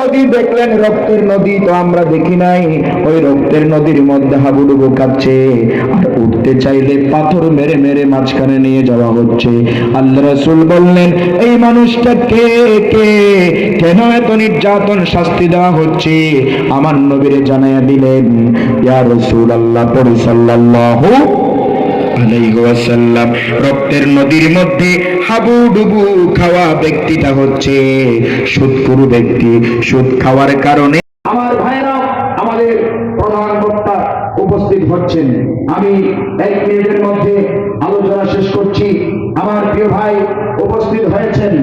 নদী দেখলেন রক্তের নদী, তো আমরা দেখি নাই। ওই রক্তের নদীর মধ্যে হাবুডুবু কাচ্ছে আর উঠতে চাইলে পাথর মেরে মেরে মাঝখানে নিয়ে যাওয়া হচ্ছে। আল্লাহ রসুল বললেন, এই মানুষটা কে? কে? কেন এত নির্যাতন শাস্তি দেওয়া হচ্ছে? আমার নবীরে জানাইয়া দিলেন, ইয়া রসুল আল্লাহ পরি সাল্লাল্লাহু আলাইহি ওয়াসাল্লাম রক্তের নদীর মধ্যে হাবুডুবু খাওয়া ব্যক্তিটা হচ্ছে সুদপুরু ব্যক্তি। সুদ খাওয়ার কারণে আমার আমাদের উপস্থিত হচ্ছেন। আমি এক মিনিটের মধ্যে আলোচনা শেষ করছি। আমার প্রিয় ভাই উপস্থিত হয়েছেন।